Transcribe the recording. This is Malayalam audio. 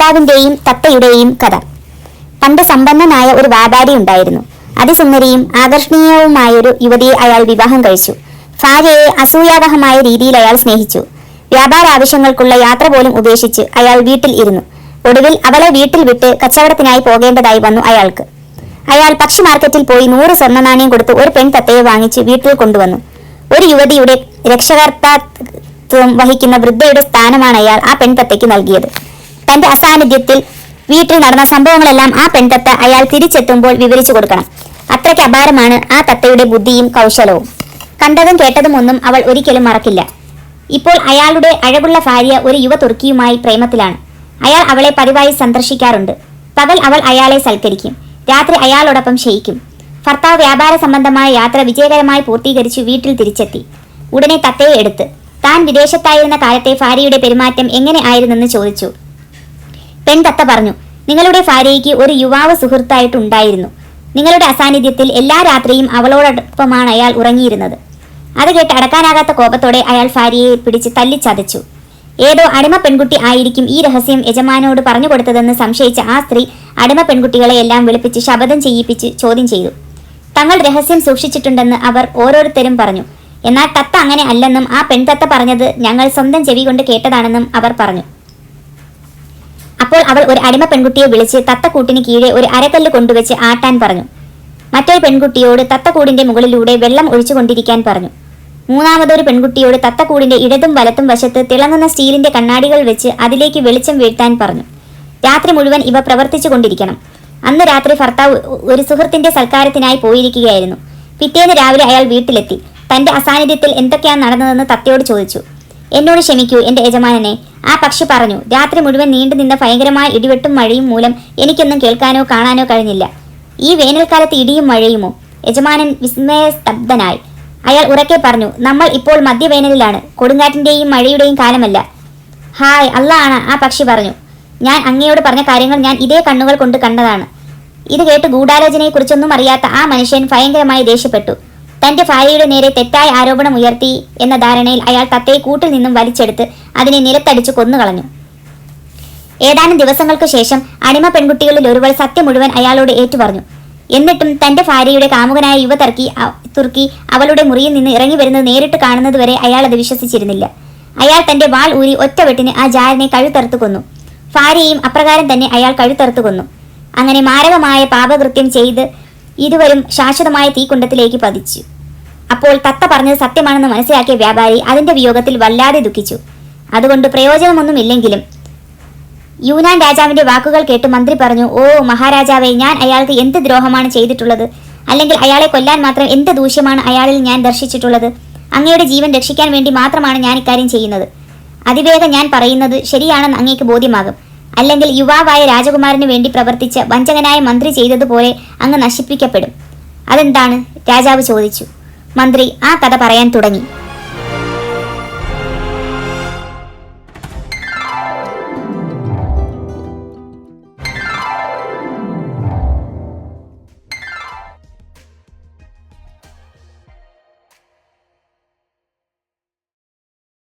രാജാവിന്റെയും തത്തയുടെയും കഥ. പണ്ട് സമ്പന്നനായ ഒരു വ്യാപാരി ഉണ്ടായിരുന്നു. അതിസുന്ദരിയും ആകർഷണീയവുമായൊരു യുവതിയെ അയാൾ വിവാഹം കഴിച്ചു. ഭാര്യയെ അസൂയാവഹമായ രീതിയിൽ അയാൾ സ്നേഹിച്ചു. വ്യാപാര ആവശ്യങ്ങൾക്കുള്ള യാത്ര പോലും ഉപേക്ഷിച്ച് അയാൾ വീട്ടിൽ ഇരുന്നു. ഒടുവിൽ അവളെ വീട്ടിൽ വിട്ട് കച്ചവടത്തിനായി പോകേണ്ടതായി വന്നു അയാൾക്ക്. അയാൾ പക്ഷി മാർക്കറ്റിൽ പോയി നൂറ് സ്വർണ നാണയം കൊടുത്ത് ഒരു പെൺതത്തയെ വാങ്ങിച്ച് വീട്ടിൽ കൊണ്ടുവന്നു. ഒരു യുവതിയുടെ രക്ഷകർത്താത്വം വഹിക്കുന്ന വൃദ്ധയുടെ സ്ഥാനമാണ് അയാൾ ആ പെൺതത്തയ്ക്ക് നൽകിയത്. തന്റെ അസാന്നിധ്യത്തിൽ വീട്ടിൽ നടന്ന സംഭവങ്ങളെല്ലാം ആ പെൺതത്ത അയാൾ തിരിച്ചെത്തുമ്പോൾ വിവരിച്ചു കൊടുക്കണം. അത്രയ്ക്ക് അപാരമാണ് ആ തത്തയുടെ ബുദ്ധിയും കൗശലവും. കണ്ടതും കേട്ടതും ഒന്നും അവൾ ഒരിക്കലും മറക്കില്ല. ഇപ്പോൾ അയാളുടെ അഴകുള്ള ഭാര്യ ഒരു യുവ തുർക്കിയുമായി പ്രേമത്തിലാണ്. അയാൾ അവളെ പതിവായി സന്ദർശിക്കാറുണ്ട്. പകൽ അവൾ അയാളെ സൽക്കരിക്കും. രാത്രി അയാളോടൊപ്പം ശയിക്കും ഭർത്താവ് വ്യാപാര സംബന്ധമായ യാത്ര വിജയകരമായി പൂർത്തീകരിച്ചു വീട്ടിൽ തിരിച്ചെത്തി. ഉടനെ തത്തയെ എടുത്ത് താൻ വിദേശത്തായിരുന്ന കാലത്തെ ഭാര്യയുടെ പെരുമാറ്റം എങ്ങനെ ആയിരുന്നെന്ന് ചോദിച്ചു. പെൺതത്ത പറഞ്ഞു നിങ്ങളുടെ ഭാര്യയ്ക്ക് ഒരു യുവാവ് സുഹൃത്തായിട്ടുണ്ടായിരുന്നു. നിങ്ങളുടെ അസാന്നിധ്യത്തിൽ എല്ലാ രാത്രിയും അവളോടൊപ്പമാണ് അയാൾ ഉറങ്ങിയിരുന്നത്. അത് കേട്ട് അടക്കാനാകാത്ത കോപത്തോടെ അയാൾ ഭാര്യയെ പിടിച്ച് തല്ലിച്ചതച്ചു. ഏതോ അടിമ പെൺകുട്ടി ആയിരിക്കും ഈ രഹസ്യം യജമാനോട് പറഞ്ഞു കൊടുത്തതെന്ന് സംശയിച്ച ആ സ്ത്രീ അടിമ പെൺകുട്ടികളെ എല്ലാം വിളിപ്പിച്ച് ശപഥം ചെയ്യിപ്പിച്ച് ചോദ്യം ചെയ്തു. തങ്ങൾ രഹസ്യം സൂക്ഷിച്ചിട്ടുണ്ടെന്ന് അവർ ഓരോരുത്തരും പറഞ്ഞു. എന്നാൽ തത്ത അങ്ങനെ അല്ലെന്നും ആ പെൺതത്ത പറഞ്ഞത് ഞങ്ങൾ സ്വന്തം ചെവി കൊണ്ട് കേട്ടതാണെന്നും അവർ പറഞ്ഞു. അപ്പോൾ അവൾ ഒരു അടിമ പെൺകുട്ടിയെ വിളിച്ച് തത്തക്കൂട്ടിന് കീഴെ ഒരു അരക്കല്ല് കൊണ്ടുവച്ച് ആട്ടാൻ പറഞ്ഞു. മറ്റൊരു പെൺകുട്ടിയോട് തത്തക്കൂടിന്റെ മുകളിലൂടെ വെള്ളം ഒഴിച്ചുകൊണ്ടിരിക്കാൻ പറഞ്ഞു. മൂന്നാമതൊരു പെൺകുട്ടിയോട് തത്തക്കൂടിന്റെ ഇടതും വലത്തും വശത്ത് തിളങ്ങുന്ന സ്റ്റീലിന്റെ കണ്ണാടികൾ വെച്ച് അതിലേക്ക് വെളിച്ചം വീഴ്ത്താൻ പറഞ്ഞു. രാത്രി മുഴുവൻ ഇവ പ്രവർത്തിച്ചു കൊണ്ടിരിക്കണം. അന്ന് രാത്രി ഭർത്താവ് ഒരു സുഹൃത്തിന്റെ സൽക്കാരത്തിനായി പോയിരിക്കുകയായിരുന്നു. പിറ്റേന്ന് രാവിലെ അയാൾ വീട്ടിലെത്തി. തന്റെ അസാന്നിധ്യത്തിൽ എന്തൊക്കെയാണ് നടന്നതെന്ന് തത്തയോട് ചോദിച്ചു. എന്നോട് ക്ഷമിക്കൂ എന്റെ യജമാനനെ. ആ പക്ഷി പറഞ്ഞു രാത്രി മുഴുവൻ നീണ്ടു നിന്ന ഭയങ്കരമായ ഇടിവെട്ടും മഴയും മൂലം എനിക്കൊന്നും കേൾക്കാനോ കാണാനോ കഴിഞ്ഞില്ല. ഈ വേനൽക്കാലത്ത് ഇടിയും മഴയുമോ? യജമാനൻ വിസ്മയസ്തബ്ധനായി. അയാൾ ഉറക്കെ പറഞ്ഞു നമ്മൾ ഇപ്പോൾ മധ്യവേനലിലാണ് കൊടുങ്കാറ്റിന്റെയും മഴയുടെയും കാലമല്ല. ഹായ് അള്ളാണ് ആ പക്ഷി പറഞ്ഞു. ഞാൻ അങ്ങയോട് പറഞ്ഞ കാര്യങ്ങൾ ഞാൻ ഇതേ കണ്ണുകൾ കൊണ്ട് കണ്ടതാണ്. ഇത് കേട്ട് ഗൂഢാലോചനയെക്കുറിച്ചൊന്നും അറിയാത്ത ആ മനുഷ്യൻ ഭയങ്കരമായി ദേഷ്യപ്പെട്ടു. തന്റെ ഭാര്യയുടെ നേരെ തെറ്റായ ആരോപണം ഉയർത്തി എന്ന ധാരണയിൽ അയാൾ തത്തയെ കൂട്ടിൽ നിന്നും വലിച്ചെടുത്ത് അതിനെ നിലത്തടിച്ചു കൊന്നുകളഞ്ഞു. ഏതാനും ദിവസങ്ങൾക്ക് ശേഷം അടിമ പെൺകുട്ടികളിൽ ഒരുവൾ സത്യം മുഴുവൻ അയാളോട് ഏറ്റുപറഞ്ഞു. എന്നിട്ടും തന്റെ ഭാര്യയുടെ കാമുകനായ യുവതർക്കി തുർക്കി അവളുടെ മുറിയിൽ നിന്ന് ഇറങ്ങി വരുന്നത് നേരിട്ട് കാണുന്നതുവരെ അയാൾ അത് വിശ്വസിച്ചിരുന്നില്ല. അയാൾ തന്റെ വാൾ ഊരി ഒറ്റവെട്ടിന് ആ ജാരനെ കഴുത്തറുത്തു കൊന്നു. ഭാര്യയും അപ്രകാരം തന്നെ അയാൾ കഴുത്തറുത്തു കൊന്നു. അങ്ങനെ മാരകമായ പാപകൃത്യം ചെയ്ത് ഇരുവരും ശാശ്വതമായ തീക്കുണ്ടത്തിലേക്ക് പതിച്ചു. അപ്പോൾ തത്ത പറഞ്ഞത് സത്യമാണെന്ന് മനസ്സിലാക്കിയ വ്യാപാരി അതിന്റെ വിയോഗത്തിൽ വല്ലാതെ ദുഃഖിച്ചു. അതുകൊണ്ട് പ്രയോജനമൊന്നുമില്ലെങ്കിലും യൂനാൻ രാജാവിന്റെ വാക്കുകൾ കേട്ട് മന്ത്രി പറഞ്ഞു ഓ മഹാരാജാവേ ഞാൻ അയാൾക്ക് എന്ത് ദ്രോഹമാണ് ചെയ്തിട്ടുള്ളത്? അല്ലെങ്കിൽ അയാളെ കൊല്ലാൻ മാത്രം എന്ത് ദൂഷ്യമാണ് അയാളിൽ ഞാൻ ദർശിച്ചിട്ടുള്ളത്? അങ്ങയുടെ ജീവൻ രക്ഷിക്കാൻ വേണ്ടി മാത്രമാണ് ഞാൻ ഇക്കാര്യം ചെയ്യുന്നത്. അതിവേഗം ഞാൻ പറയുന്നത് ശരിയാണെന്ന് അങ്ങേക്ക് ബോധ്യമാകും. അല്ലെങ്കിൽ യുവാവായ രാജകുമാരന് വേണ്ടി പ്രവർത്തിച്ച വഞ്ചകനായ മന്ത്രി ചെയ്തതുപോലെ അങ്ങ് നശിപ്പിക്കപ്പെടും. അതെന്താണ്? രാജാവ് ചോദിച്ചു. മന്ത്രി ആ കഥ പറയാൻ തുടങ്ങി.